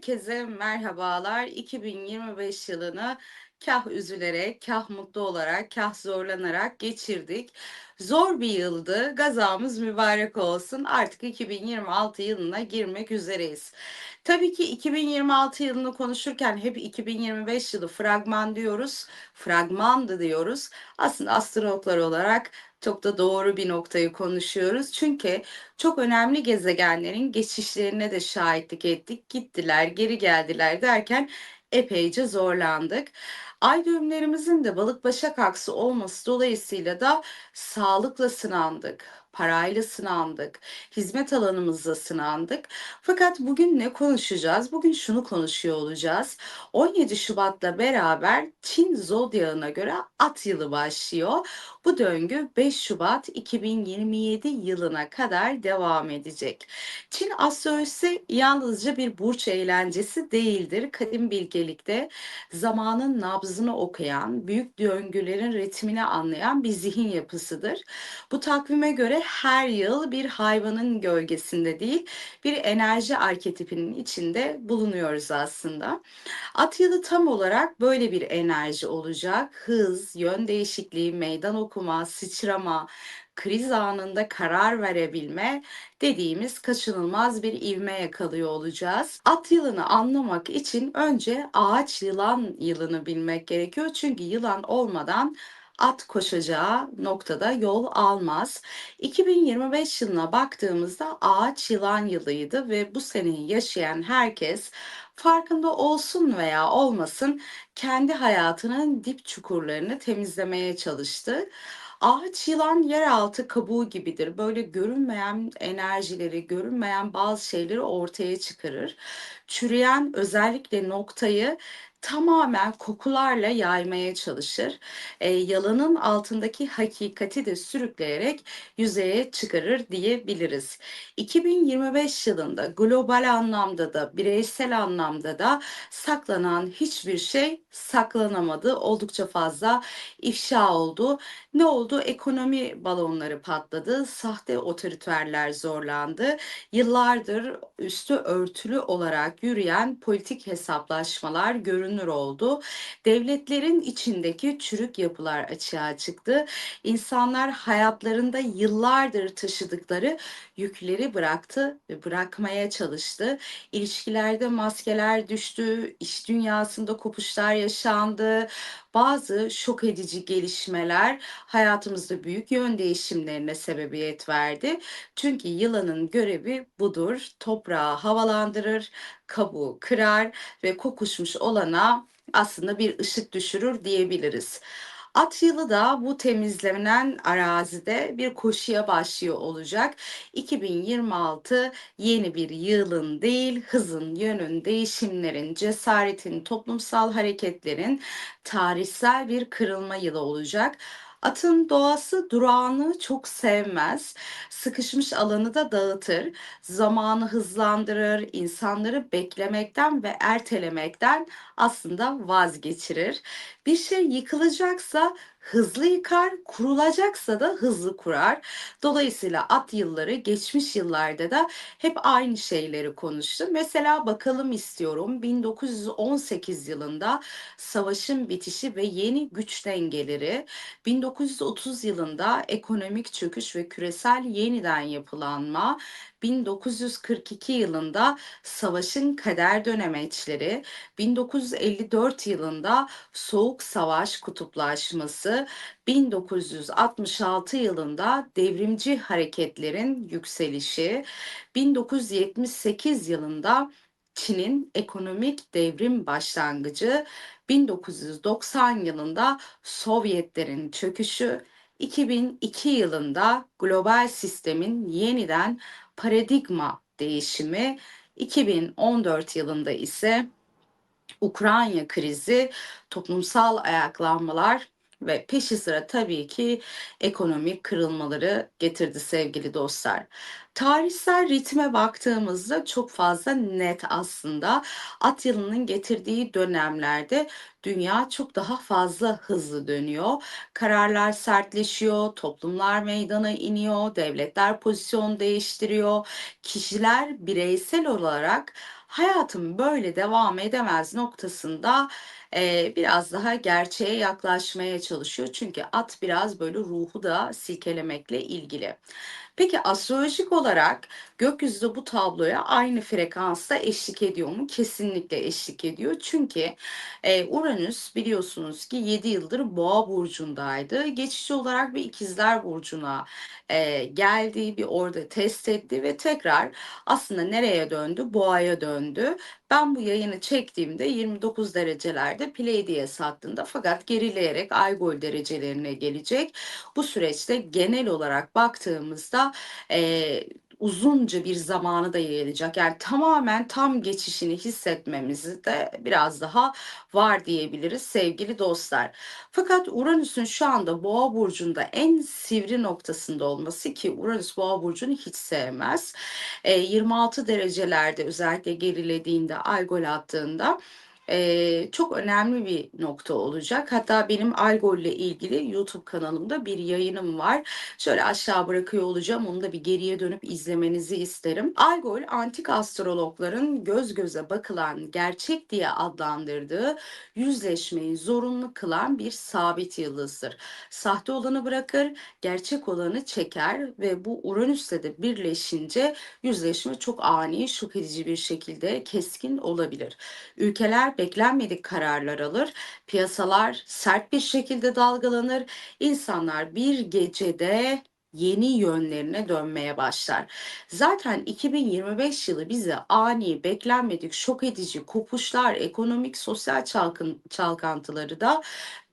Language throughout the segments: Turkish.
Herkese merhabalar. 2025 yılını kah üzülerek, kah mutlu olarak, kah zorlanarak geçirdik. Zor bir yıldı. Gazamız mübarek olsun. Artık 2026 yılına girmek üzereyiz. Tabii ki 2026 yılını konuşurken hep 2025 yılı fragman diyoruz. Fragmandı diyoruz. Aslında astronotlar olarak çok da doğru bir noktayı konuşuyoruz. Çünkü çok önemli gezegenlerin geçişlerine de şahitlik ettik. Gittiler, geri geldiler derken epeyce zorlandık. Ay düğümlerimizin de balık başak aksı olması dolayısıyla da sağlıkla sınandık, parayla sınandık, hizmet alanımızda sınandık. Fakat bugün ne konuşacağız? Bugün şunu konuşuyor olacağız. 17 Şubat'la beraber Çin zodyağına göre at yılı başlıyor. Bu döngü 5 Şubat 2027 yılına kadar devam edecek. Çin astrolojisi yalnızca bir burç eğlencesi değildir. Kadim bilgelikte zamanın nabzını okuyan, büyük döngülerin ritmini anlayan bir zihin yapısıdır. Bu takvime göre her yıl bir hayvanın gölgesinde değil, bir enerji arketipinin içinde bulunuyoruz aslında. At yılı tam olarak böyle bir enerji olacak. Hız, yön değişikliği, meydan okuma, sıçrama, kriz anında karar verebilme dediğimiz kaçınılmaz bir ivme yakalıyor olacağız. At yılını anlamak için önce ağaç yılan yılını bilmek gerekiyor. Çünkü yılan olmadan at koşacağı noktada yol almaz. 2025 yılına baktığımızda ağaç yılan yılıydı ve bu seneyi yaşayan herkes farkında olsun veya olmasın kendi hayatının dip çukurlarını temizlemeye çalıştı. Ağaç yılan yeraltı kabuğu gibidir. Böyle görünmeyen enerjileri, görünmeyen bazı şeyleri ortaya çıkarır. Çürüyen özellikle noktayı tamamen kokularla yaymaya çalışır. E, yalanın altındaki hakikati de sürükleyerek yüzeye çıkarır diyebiliriz. 2025 yılında global anlamda da bireysel anlamda da saklanan hiçbir şey saklanamadı. Oldukça fazla ifşa oldu. Ne oldu? Ekonomi balonları patladı. Sahte otoriterler zorlandı. Yıllardır üstü örtülü olarak yürüyen politik hesaplaşmalar görünür oldu. Devletlerin içindeki çürük yapılar açığa çıktı. İnsanlar hayatlarında yıllardır taşıdıkları yükleri bıraktı ve bırakmaya çalıştı. İlişkilerde maskeler düştü, iş dünyasında kopuşlar yaşandı. Bazı şok edici gelişmeler hayatımızda büyük yön değişimlerine sebebiyet verdi. Çünkü yılanın görevi budur. Toprağı havalandırır, kabuğu kırar ve kokuşmuş olana aslında bir ışık düşürür diyebiliriz. At yılı da bu temizlenen arazide bir koşuya başlıyor olacak. 2026 yeni bir yılın değil, hızın, yönün, değişimlerin, cesaretin, toplumsal hareketlerin tarihsel bir kırılma yılı olacak. Atın doğası durağını çok sevmez. Sıkışmış alanı da dağıtır. Zamanı hızlandırır. insanları beklemekten ve ertelemekten aslında vazgeçirir. Bir şey yıkılacaksa hızlı yıkar, kurulacaksa da hızlı kurar. Dolayısıyla at yılları geçmiş yıllarda da hep aynı şeyleri konuştu. Mesela bakalım istiyorum 1918 yılında savaşın bitişi ve yeni güç dengeleri, 1930 yılında ekonomik çöküş ve küresel yeniden yapılanma, 1942 yılında savaşın kader dönemeçleri, 1954 yılında Soğuk Savaş kutuplaşması, 1966 yılında devrimci hareketlerin yükselişi, 1978 yılında Çin'in ekonomik devrim başlangıcı, 1990 yılında Sovyetlerin çöküşü, 2002 yılında global sistemin yeniden paradigma değişimi, 2014 yılında ise Ukrayna krizi, toplumsal ayaklanmalar ve peşi sıra tabii ki ekonomik kırılmaları getirdi sevgili dostlar. Tarihsel ritme baktığımızda çok fazla net aslında. At yılının getirdiği dönemlerde dünya çok daha fazla hızlı dönüyor. Kararlar sertleşiyor, toplumlar meydana iniyor, devletler pozisyon değiştiriyor. Kişiler bireysel olarak hayatım böyle devam edemez noktasında eee, biraz daha gerçeğe yaklaşmaya çalışıyor. Çünkü at biraz böyle ruhu da silkelemekle ilgili. Peki astrolojik olarak gökyüzü bu tabloya aynı frekansta eşlik ediyor mu? Kesinlikle eşlik ediyor. Çünkü e, Uranüs biliyorsunuz ki 7 yıldır Boğa burcundaydı. Geçici olarak bir İkizler burcuna e, geldi, bir orada test etti ve tekrar aslında nereye döndü? Boğa'ya döndü. Ben bu yayını çektiğimde 29 derecelerde Pleiades hattında fakat gerileyerek Aygol derecelerine gelecek. Bu süreçte genel olarak baktığımızda e, uzunca bir zamanı da yayılacak. Yani tamamen tam geçişini hissetmemizi de biraz daha var diyebiliriz sevgili dostlar. Fakat Uranüs'ün şu anda Boğa burcunda en sivri noktasında olması ki Uranüs Boğa burcunu hiç sevmez. E, 26 derecelerde özellikle gerilediğinde, ay gol attığında Eee, çok önemli bir nokta olacak. Hatta benim Algol ile ilgili YouTube kanalımda bir yayınım var. Şöyle aşağı bırakıyor olacağım. Onu da bir geriye dönüp izlemenizi isterim. Algol, antik astrologların göz göze bakılan gerçek diye adlandırdığı yüzleşmeyi zorunlu kılan bir sabit yıldızdır. Sahte olanı bırakır, gerçek olanı çeker ve bu Uranüs'le de birleşince yüzleşme çok ani, şok edici bir şekilde keskin olabilir. Ülkeler beklenmedik kararlar alır, piyasalar sert bir şekilde dalgalanır, insanlar bir gecede yeni yönlerine dönmeye başlar. Zaten 2025 yılı bize ani, beklenmedik, şok edici kopuşlar, ekonomik, sosyal çalkın, çalkantıları da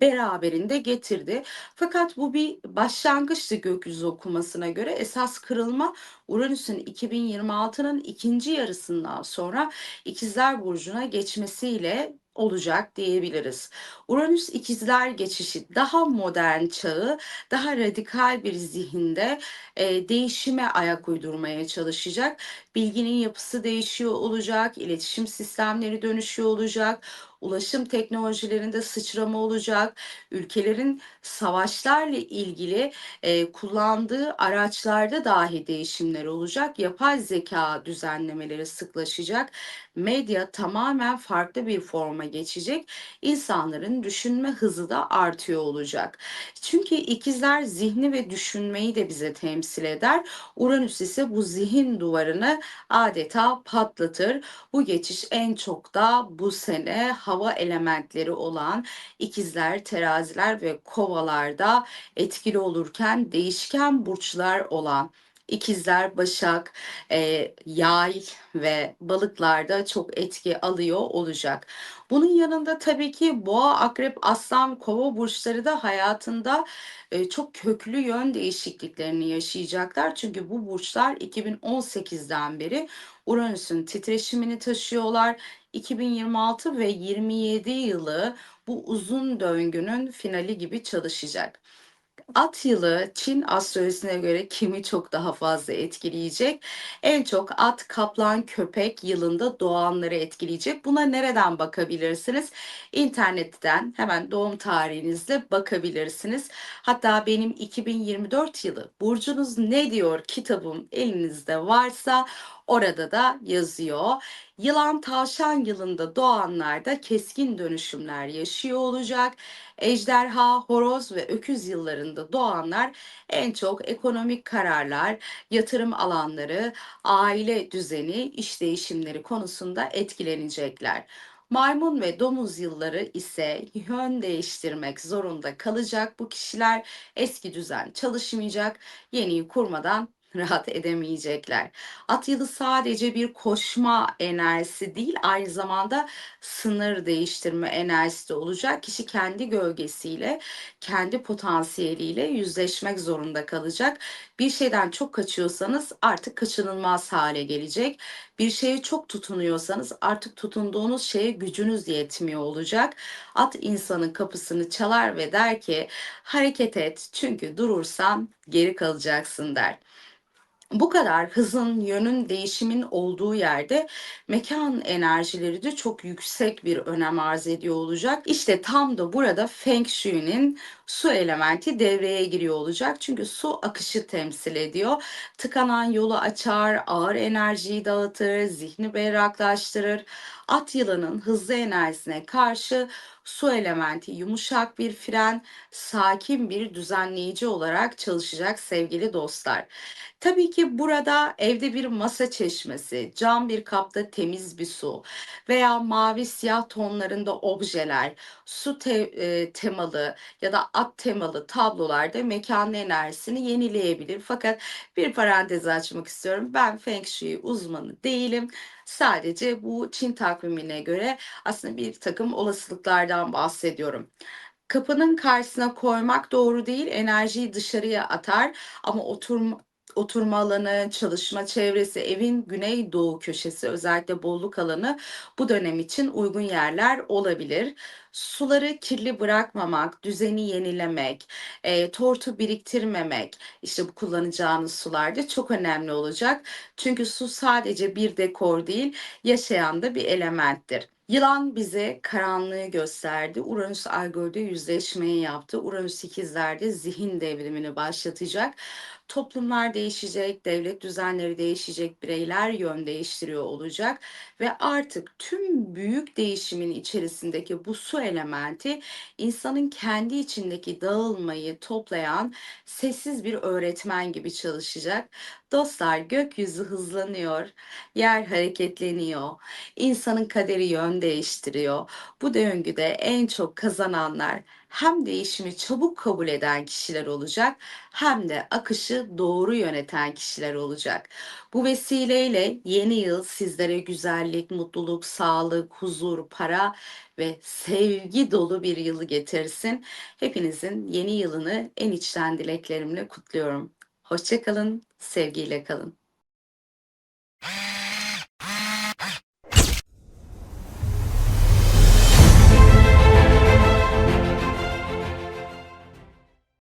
beraberinde getirdi. Fakat bu bir başlangıçtı gökyüzü okumasına göre. Esas kırılma Uranüs'ün 2026'nın ikinci yarısından sonra İkizler Burcu'na geçmesiyle olacak diyebiliriz. Uranüs ikizler geçişi daha modern çağı, daha radikal bir zihinde e, değişime ayak uydurmaya çalışacak. Bilginin yapısı değişiyor olacak, iletişim sistemleri dönüşüyor olacak, ulaşım teknolojilerinde sıçrama olacak, ülkelerin savaşlarla ilgili e, kullandığı araçlarda dahi değişimler olacak, yapay zeka düzenlemeleri sıklaşacak, medya tamamen farklı bir forma geçecek, insanların düşünme hızı da artıyor olacak. Çünkü ikizler zihni ve düşünmeyi de bize temsil eder. Uranüs ise bu zihin duvarını adeta patlatır. Bu geçiş en çok da bu sene hava elementleri olan ikizler, teraziler ve kovalarda etkili olurken değişken burçlar olan İkizler, Başak, e, Yay ve balıklarda çok etki alıyor olacak. Bunun yanında tabii ki Boğa, Akrep, Aslan, Kova burçları da hayatında e, çok köklü yön değişikliklerini yaşayacaklar. Çünkü bu burçlar 2018'den beri Uranüs'ün titreşimini taşıyorlar. 2026 ve 27 yılı bu uzun döngünün finali gibi çalışacak. At yılı Çin astrolojisine göre kimi çok daha fazla etkileyecek? En çok at, kaplan, köpek yılında doğanları etkileyecek. Buna nereden bakabilirsiniz? İnternetten hemen doğum tarihinizle bakabilirsiniz. Hatta benim 2024 yılı Burcunuz Ne Diyor kitabım elinizde varsa orada da yazıyor. Yılan tavşan yılında doğanlarda keskin dönüşümler yaşıyor olacak. Ejderha, horoz ve öküz yıllarında doğanlar en çok ekonomik kararlar, yatırım alanları, aile düzeni, iş değişimleri konusunda etkilenecekler. Maymun ve domuz yılları ise yön değiştirmek zorunda kalacak. Bu kişiler eski düzen çalışmayacak, yeniyi kurmadan rahat edemeyecekler. At yılı sadece bir koşma enerjisi değil, aynı zamanda sınır değiştirme enerjisi de olacak. Kişi kendi gölgesiyle, kendi potansiyeliyle yüzleşmek zorunda kalacak. Bir şeyden çok kaçıyorsanız artık kaçınılmaz hale gelecek. Bir şeye çok tutunuyorsanız artık tutunduğunuz şeye gücünüz yetmiyor olacak. At insanın kapısını çalar ve der ki hareket et çünkü durursan geri kalacaksın der. Bu kadar hızın, yönün, değişimin olduğu yerde mekân enerjileri de çok yüksek bir önem arz ediyor olacak. İşte tam da burada Feng Shui'nin su elementi devreye giriyor olacak. Çünkü su akışı temsil ediyor. Tıkanan yolu açar, ağır enerjiyi dağıtır, zihni berraklaştırır. At yılanın hızlı enerjisine karşı su elementi yumuşak bir fren, sakin bir düzenleyici olarak çalışacak sevgili dostlar. Tabii ki burada evde bir masa çeşmesi, cam bir kapta temiz bir su veya mavi siyah tonlarında objeler, su te- e, temalı ya da at temalı tablolarda mekanın enerjisini yenileyebilir. Fakat bir parantez açmak istiyorum. Ben Feng Shui uzmanı değilim. Sadece bu Çin takvimine göre aslında bir takım olasılıklardan bahsediyorum. Kapının karşısına koymak doğru değil, enerjiyi dışarıya atar ama oturma oturma alanı, çalışma çevresi, evin güneydoğu köşesi özellikle bolluk alanı bu dönem için uygun yerler olabilir. Suları kirli bırakmamak, düzeni yenilemek, e, tortu biriktirmemek, işte bu kullanacağınız sularda çok önemli olacak. Çünkü su sadece bir dekor değil, yaşayan da bir elementtir. Yılan bize karanlığı gösterdi. Uranüs Algöl'de yüzleşmeyi yaptı. Uranüs ikizlerde zihin devrimini başlatacak. Toplumlar değişecek, devlet düzenleri değişecek, bireyler yön değiştiriyor olacak ve artık tüm büyük değişimin içerisindeki bu su elementi insanın kendi içindeki dağılmayı toplayan sessiz bir öğretmen gibi çalışacak. Dostlar gökyüzü hızlanıyor, yer hareketleniyor, insanın kaderi yön değiştiriyor. Bu döngüde en çok kazananlar hem değişimi çabuk kabul eden kişiler olacak hem de akışı doğru yöneten kişiler olacak. Bu vesileyle yeni yıl sizlere güzellik, mutluluk, sağlık, huzur, para ve sevgi dolu bir yılı getirsin. Hepinizin yeni yılını en içten dileklerimle kutluyorum. Hoşçakalın, sevgiyle kalın.